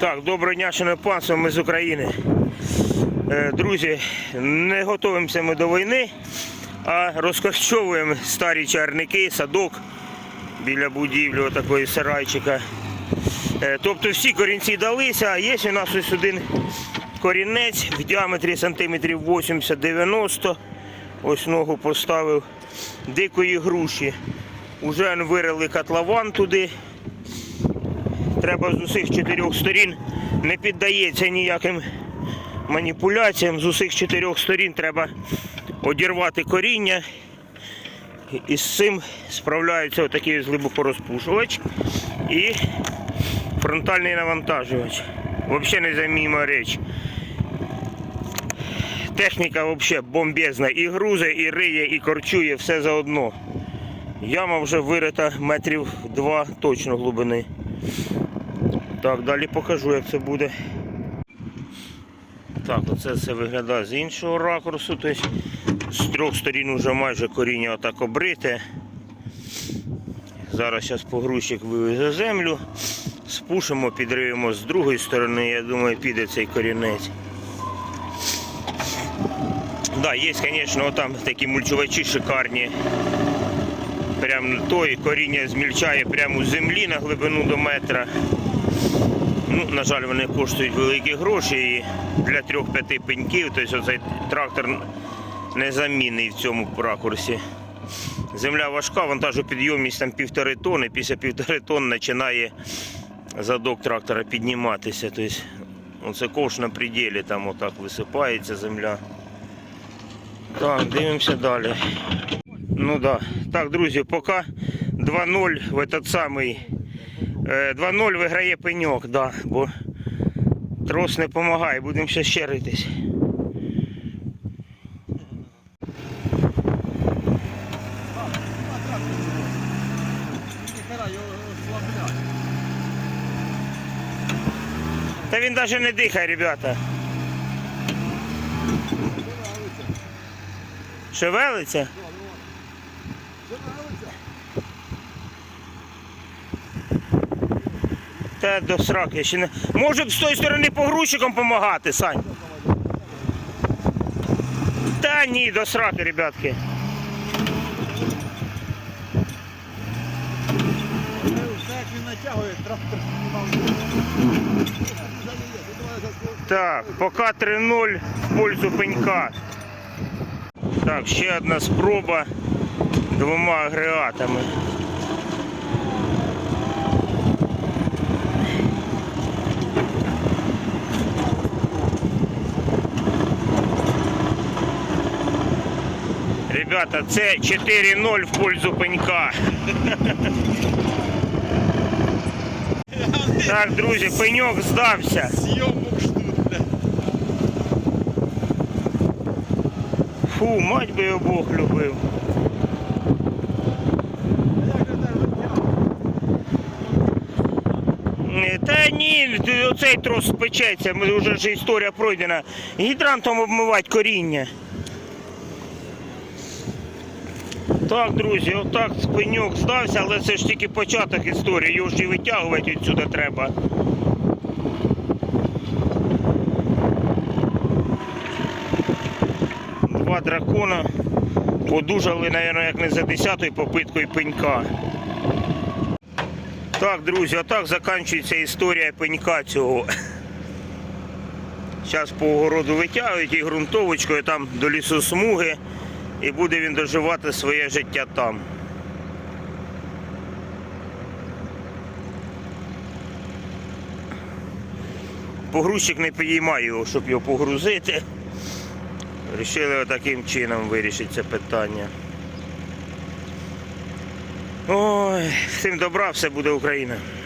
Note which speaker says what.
Speaker 1: Так, доброго дня, шановне панство, ми з України. Е, Друзі, не готуємося ми до війни, а розкорчовуємо старі чарники, садок біля будівлі отакої сарайчика. Е, Тобто всі корінці далися, а є у нас ось один корінець в діаметрі сантиметрів 80-90. Ось ногу поставив дикої груші. Уже вирили котлован туди. Треба з усіх чотирьох сторін, не піддається ніяким маніпуляціям. З усіх чотирьох сторін треба одірвати коріння. І з цим справляється отакий ось глибокорозпушувач і фронтальний навантажувач. Взагалі незамінима річ. Техніка взагалі бомбезна. І грузе, і риє, і корчує все заодно. Яма вже вирита метрів два точно глибини. Так, далі покажу, як це буде. Так, оце все виглядає з іншого ракурсу. Тобто з трьох сторін вже майже коріння отак обрите. Зараз зараз погрузчик вивезе землю, спушимо, підривимо з другої сторони, я думаю, піде цей корінець. Да, є, звісно, там такі мульчувачі шикарні. Прям той коріння змільчає прямо з землі на глибину до метра. Ну, на жаль, вони коштують великі гроші і для трьох-п'яти пеньків, тобто цей трактор незамінний в цьому ракурсі. Земля важка, вантажопідйомність там півтори тонни, після півтори тонн починає задок трактора підніматися. Тобто, оце ковш на пределі, там отак висипається земля. Так, дивимося далі. Ну да. Так, друзі, поки 2-0 в этот самий. Е, 2-0 виграє пеньок, да, бо трос не допомагає, будемо ще щеритись. Та він навіть не дихає, ребята. Шевелиться? Та до сраки ще не. Може б з тої сторони погрузчиком допомагати, Сань. Та ні, до сраки, ребятки. Так, поки 3-0 в пользу пенька. Так, ще одна спроба двома агрегатами. Ребята, це 4-0 в пользу пенька. Так, друзі, пеньок здався. Фу, мать би його Бог любив. Та ні, оцей трос спечеться, ми вже ж історія пройдена. Гідрантом обмивати коріння. Так, друзі, отак спиньок здався, але це ж тільки початок історії, його ж і витягувати відсюди треба. Два дракона подужали, мабуть, як не за десятою попиткою пенька. Так, друзі, отак закінчується історія пенька цього. Зараз по огороду витягують і ґрунтовочкою там до лісосмуги, і буде він доживати своє життя там. Погрузчик не підіймає його, щоб його погрузити. Рішили таким чином вирішити це питання. Ой, всім добра, все буде Україна.